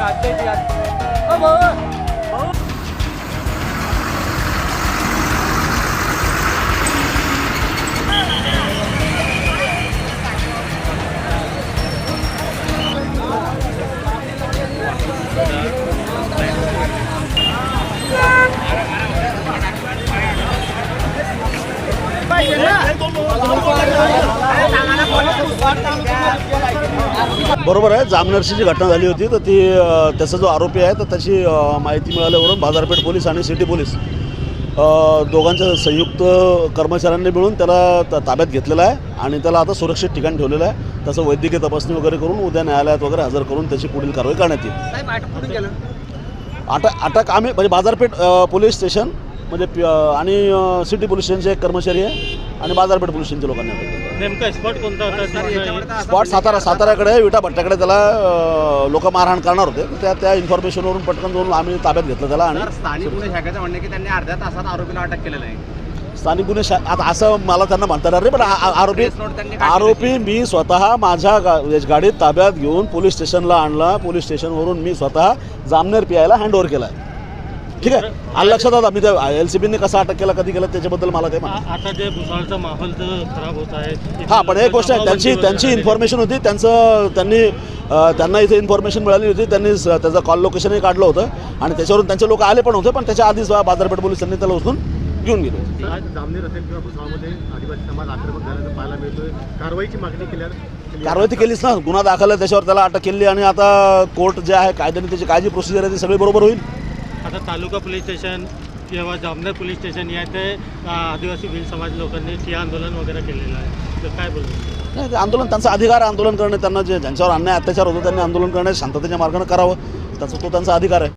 cả tiền tiền ơ Hãy subscribe cho kênh Ghiền Mì Gõ Để không bỏ lỡ những video hấp dẫn बरोबर आहे. जामनरची जी घटना झाली होती तर ती त्याचा जो आरोपी आहे तर त्याची माहिती मिळाल्यावरून बाजारपेठ पोलीस आणि सिटी पोलीस दोघांच्या संयुक्त कर्मचाऱ्यांनी मिळून त्याला ताब्यात घेतलेला आहे आणि त्याला आता सुरक्षित ठिकाणी ठेवलेलं आहे. त्याचं वैद्यकीय तपासणी वगैरे करून उद्या न्यायालयात वगैरे हजर करून त्याची पुढील कारवाई करण्यात येईल. अटक अटक आम्ही म्हणजे बाजारपेठ पोलीस स्टेशन म्हणजे आणि सिटी पोलीस स्टेशनचे एक कर्मचारी आहे आणि बाजारपेठ पोलीस स्टेशनच्या लोकांनी. नेमका स्पॉट कोणता होता? सातारा साताऱ्याकडे विटा भट्ट्याकडे त्याला लोक मारहाण करणार होते. त्या त्या इन्फॉर्मेशनवरून पटकन जाऊन आम्ही ताब्यात घेतलं त्याला आणि स्थानिक गुन्हे शाखेचं म्हणणं की त्यांनी अर्ध्या तासात आरोपीला अटक केलेलं आहे. स्थानिक गुन्हे शा आता असं मला त्यांना म्हणता येणार नाही पण आरोपी आरोपी मी स्वतः माझ्या गा- गाडीत ताब्यात घेऊन पोलीस स्टेशनला आणला. पोलीस स्टेशनवरून मी स्वतः जामनेर पी आयला हँड ओव्हर केला ठीक आहे. आलं लक्षात आता मी त्या एल सी बीने कसं अटक केला कधी केलं त्याच्याबद्दल मला आ- आता जे भुसावळचा माहोल खराब होत आहे. हां पण एक गोष्ट आहे त्यांची त्यांची इन्फॉर्मेशन होती त्यांचं त्यांनी त्यांना इथे इन्फॉर्मेशन मिळाली होती त्यांनी त्याचं कॉल लोकेशनही काढलं होतं. आणि त्याच्यावरून त्यांचे लोक आले पण होते पण त्याच्या आधीच बाजारपेठ पोलिसांनी त्याला उचलून घेऊन गेले. होते. आज जामनेर असेल किंवा भुसावळमध्ये आदिवासी समाज आक्रमक झाल्याचं पाहायला मिळतोय. कारवाईची मागणी केल्यावर कारवाई ती केलीच ना. गुन्हा दाखल आहे त्याच्यावर त्याला अटक केली आणि आता कोर्ट जे आहे कायद्याने त्याची काय जी प्रोसिजर आहे ती सगळी बरोबर होईल. आता तालुका पोलीस स्टेशन किंवा जामनेर पोलीस स्टेशन या ते आदिवासी भिल समाज लोकांनी ठिय्या आंदोलन वगैरे केलेलं आहे. तर काय बोलतो नाही, ते आंदोलन त्यांचा अधिकार आहे आंदोलन करणे त्यांना जे ज्यांच्यावर अन्याय अत्याचार होतो त्यांनी आंदोलन करणे शांततेच्या मार्गाने करावं. त्याचा तो त्यांचा अधिकार आहे.